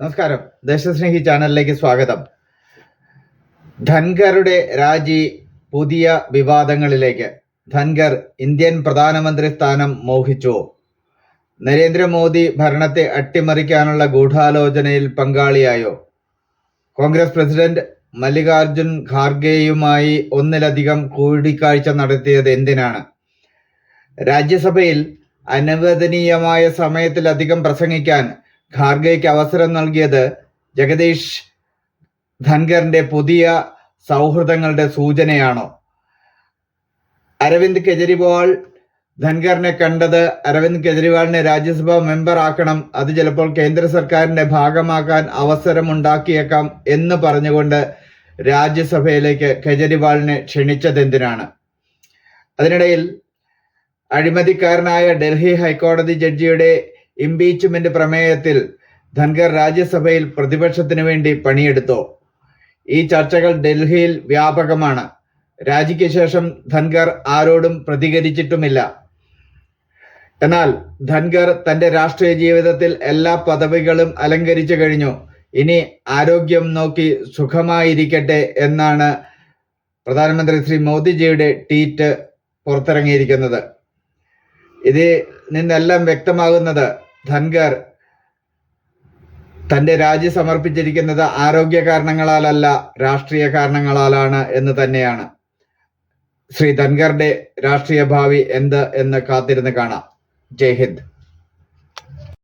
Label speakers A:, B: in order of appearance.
A: നമസ്കാരം. ദേശസ്നേഹി ചാനലിലേക്ക് സ്വാഗതം. ധൻഖറുടെ രാജി പുതിയ വിവാദങ്ങളിലേക്ക്. ധൻഖർ ഇന്ത്യൻ പ്രധാനമന്ത്രി സ്ഥാനം മോഹിച്ചു. നരേന്ദ്രമോദി ഭരണത്തെ അട്ടിമറിക്കാനുള്ള ഗൂഢാലോചനയിൽ പങ്കാളിയായോ? കോൺഗ്രസ് പ്രസിഡന്റ് മല്ലികാർജുൻ ഖാർഗെയുമായി ഒന്നിലധികം കൂടിക്കാഴ്ച നടത്തിയത് എന്തിനാണ്? രാജ്യസഭയിൽ അനുവദനീയമായ സമയത്തിലധികം പ്രസംഗിക്കാൻ ഖാർഗെയ്ക്ക് അവസരം നൽകിയത് ജഗദീഷ് ധൻഖറിന്റെ പുതിയ സൗഹൃദങ്ങളുടെ സൂചനയാണോ? അരവിന്ദ് കെജ്രിവാൾ ധൻഖറിനെ കണ്ടത് അരവിന്ദ് കെജ്രിവാളിനെ രാജ്യസഭാ മെമ്പർ ആക്കണം. അത് ചിലപ്പോൾ കേന്ദ്ര സർക്കാരിന്റെ ഭാഗമാക്കാൻ അവസരമുണ്ടാക്കിയേക്കാം എന്ന് പറഞ്ഞുകൊണ്ട് രാജ്യസഭയിലേക്ക് കെജ്രിവാളിനെ ക്ഷണിച്ചതെന്തിനാണ്? അതിനിടയിൽ അഴിമതിക്കാരനായ ഡൽഹി ഹൈക്കോടതി ജഡ്ജിയുടെ ഇംപീച്ച്മെന്റ് പ്രമേയത്തിൽ ധൻഖർ രാജ്യസഭയിൽ പ്രതിപക്ഷത്തിനു വേണ്ടി പണിയെടുത്തു. ഈ ചർച്ചകൾ ഡൽഹിയിൽ വ്യാപകമാണ്. രാജിക്ക് ശേഷം ധൻഖർ ആരോടും പ്രതികരിച്ചിട്ടുമില്ല. എന്നാൽ ധൻഖർ തന്റെ രാഷ്ട്രീയ ജീവിതത്തിൽ എല്ലാ പദവികളും അലങ്കരിച്ചു കഴിഞ്ഞു. ഇനി ആരോഗ്യം നോക്കി സുഖമായിരിക്കട്ടെ എന്നാണ് പ്രധാനമന്ത്രി ശ്രീ മോദിജിയുടെ ട്വീറ്റ് പുറത്തിറങ്ങിയിരിക്കുന്നത്. ഇതിൽ നിന്നെല്ലാം വ്യക്തമാകുന്നത് ധൻഖർ തന്റെ രാജി സമർപ്പിച്ചിരിക്കുന്നത് ആരോഗ്യ കാരണങ്ങളാലല്ല രാഷ്ട്രീയ കാരണങ്ങളാലാണ് എന്ന് തന്നെയാണ്. ശ്രീ ധൻഗറുടെ രാഷ്ട്രീയ ഭാവി എന്ത് എന്ന് കാത്തിരുന്ന് കാണാം. ജയ് ഹിന്ദ്.